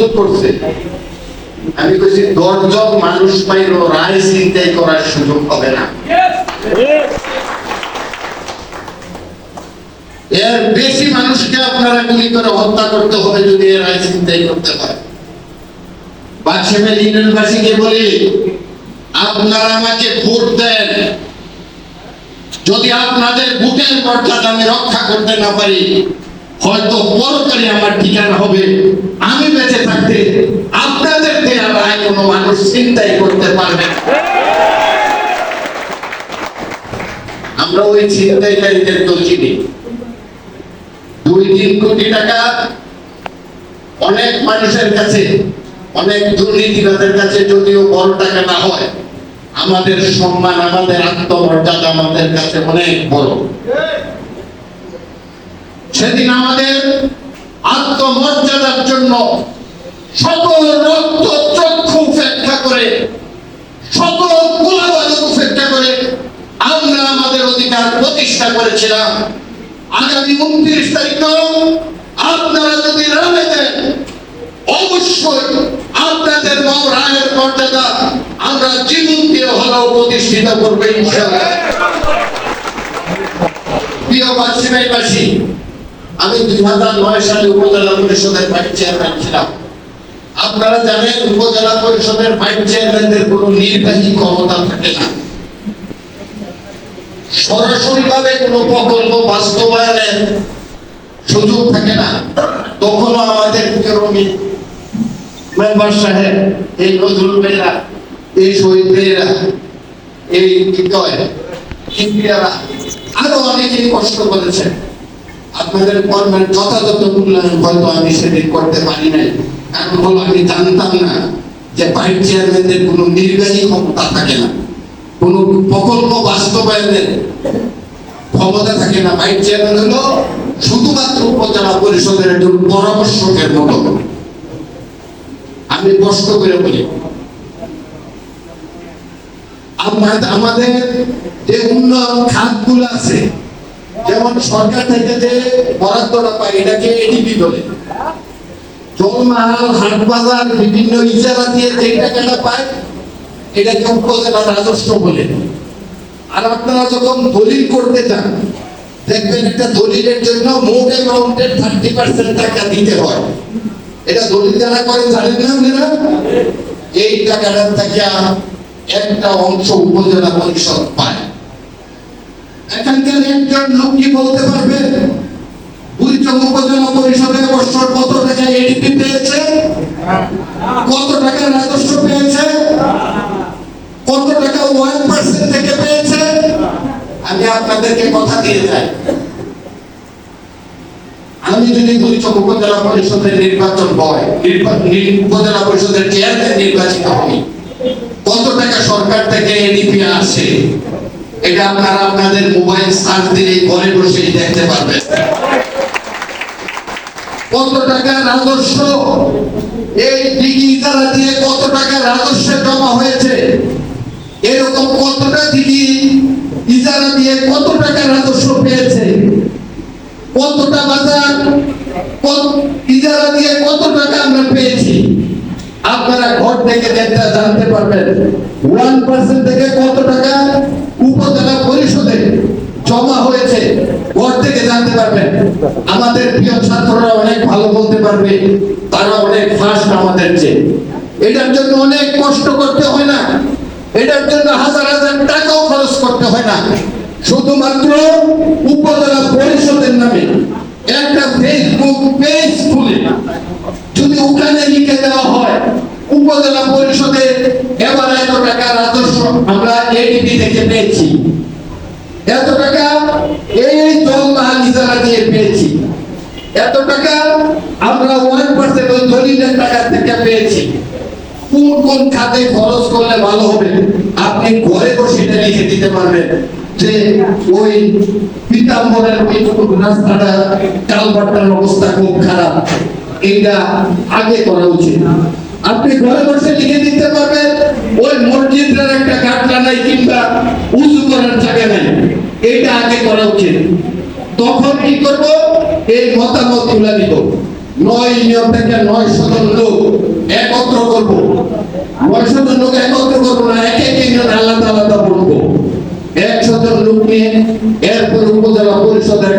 করছে। আমি কইছি, দশজন মানুষ পাইল রায় চিন্তাই করার সুযোগ হবে না। এর বেশি মানুষকে আপনারা গুলি করে হত্যা করতে হবে যদি এর রায় চিন্তাই করতে বাদশাহের ইউনিয়নবাসীকে বলি, আপনারা আমাকে ভোট দেন। যদি আপনাদের ভোটের মর্যাদা আমি রক্ষা করতে না পারি, হয়তো পরকালে আমার ঠিকানা হবে। আমি বেঁচে থাকতে আপনাদের দেয়া রায় কোনো মানুষ চিন্তাই করতে পারবে আমরা ওই চিন্তাইকারীদের তো চিনি। দুই তিন কোটি টাকা অনেক মানুষের কাছে, অনেক দুর্নীতিবাদের কাছে যদিও বড় টাকা না হয়, আমাদের সম্মান, আমাদের আত্মমর্যাদা আমাদের কাছে অনেক বড়। সেদিন আমাদের আত্মমর্যাদার প্রতিষ্ঠা করেছিলাম। আগামী উনত্রিশ তারিখ আপনারা যদি রায় দেন অবশ্যই আপনাদের মৌ রায়ের মর্যাদা আমরা জীবন দিয়ে হলেও প্রতিষ্ঠিত করব আমি দুই হাজার নয় সালে উপজেলা পরিষদের ভাইস চেয়ারম্যান ছিলাম। আপনারা জানেন, উপজেলা পরিষদের ভাইস চেয়ারম্যানদের কোনো নির্বাহী ক্ষমতা থাকে না। সরাসরি ভাবে কোনো প্রকল্প বাস্তবায়নের সুযোগ থাকে না। তখনও আমাদের কেরমি মেম্বার সাহেব, এই নজরুল বেরা এই শহীদ বেরা এই কয় ইন্ডিয়ারা আরও অনেকেই কষ্ট করেছেন। আপনাদের কর্মের যথাযথ মূল্যায়ন হয়তো আমি সেদিন করতে পারি নাই। কারণ হলো আমি জানতাম না যে ভাইস চেয়ারম্যানদের কোনো নির্বাহী ক্ষমতা থাকে না। কোনো প্রকল্প বাস্তবায়নের ক্ষমতা থাকে না। ভাইস চেয়ারম্যান হলো শুধুমাত্র উপজেলা পরিষদের একজন পরামর্শকের মতো। আমি কষ্ট করে বলি, আমাদের যে উন্নয়ন খাতগুলো আছে, যেমন সরকার থেকে যে বরাদ্দটা পাই এটাকে এডিপি বলে। জলমাহাল হাট বাজার বিভিন্ন ইজারা দিয়ে যে টাকাটা পায় এটাকে উপজেলা রাজস্ব বলে। আর আপনারা যখন দলিল করতে চান দেখবেন একটা দলিলের জন্য মোট অ্যামাউন্টের থার্টি পার্সেন্ট টাকা দিতে হয়। এটা দলিল যারা করে, জানেন না আপনারা? এই টাকাটার থেকে একটা অংশ উপজেলা পরিষদ পায়। এখানকার একজন লোক কি বলতে পারবে? বুড়িচং উপজেলা পরিষদে বছর কত টাকা এডিপি পেয়েছে? কত টাকা রাজস্ব পেয়েছে? কত টাকা ওয়ান পার্সেন্ট থেকে পেয়েছে? আমি আপনাদেরকে কথা দিয়ে যাই। আমি যদি বুড়িচং উপজেলা পরিষদের নির্বাচন হয় উপজেলা পরিষদের চেয়ারম্যান নির্বাচিত হই কত টাকা সরকার থেকে এডিপি আসে? এটা আপনারা আপনাদের মোবাইল সার্চ দিলে ঘরে বসেই দেখতে পারবেন। কত টাকা রাজস্ব? এই দিঘি ইজারা দিয়ে কত টাকা রাজস্ব জমা হয়েছে? এরকম কতটা দিঘি ইজারা দিয়ে কত টাকা রাজস্ব পেয়েছে? কতটা বাজার? ইজারা দিয়ে কত টাকা আমরা পেয়েছি? আপনারা ঘর থেকে যেটা জানতে পারবেন ওয়ান পার্সেন্ট থেকে কত টাকা উপজেলা পরিষদে জমা হয়েছে। ঘর থেকে জানতে পারবেন, আমাদের প্রিয় ছাত্ররা অনেক ভালো বলতে পারবে, তারা অনেক ফাস্ট আমাদের চেয়ে। এটার জন্য অনেক কষ্ট করতে হয় না। এটার জন্য হাজার হাজার টাকাও খরচ করতে হয় না। শুধুমাত্র উপজেলা পরিষদের নামে একটা ফেসবুক পেজ খুলে যদি ওখানে লিখে দেওয়া হয়, উপজেলা পরিষদে এবার এত টাকা রাজস্ব আমরা এডিপি থেকে পেয়েছি। এত টাকা এই জলমাহাল ইজারা দিয়ে পেয়েছি। এত টাকা আমরা ওয়ান পার্সেন্ট দলিলের টাকা থেকে পেয়েছি। কোন কোন খাতে খরচ করলে ভালো হবে? আপনি ঘরে বসে এটা লিখে দিতে পারবেন যে ওই পিতাম্বরের ওই রাস্তাটা কালবাটার অবস্থা খুব খারাপ। এইটা আগে করা উচিত। আপনি ঘরে বসে লিখে দিতে পারবেন, ওই মসজিদের একটা কাটলা নাই কিংবা উঁচু করার জায়গা নাই। এটা আগে করা উচিত। তখন কি করব? এই মতামত তুলে নিব। নয় ইউনিয়ন থেকে নয় শতন লোক একত্র করব। শতন লোক একত্র করব না, এক এক ইউনিয়ন আলাদা আলাদা বলব। একশত লোক নিয়ে এরপর উপজেলা পরিষদের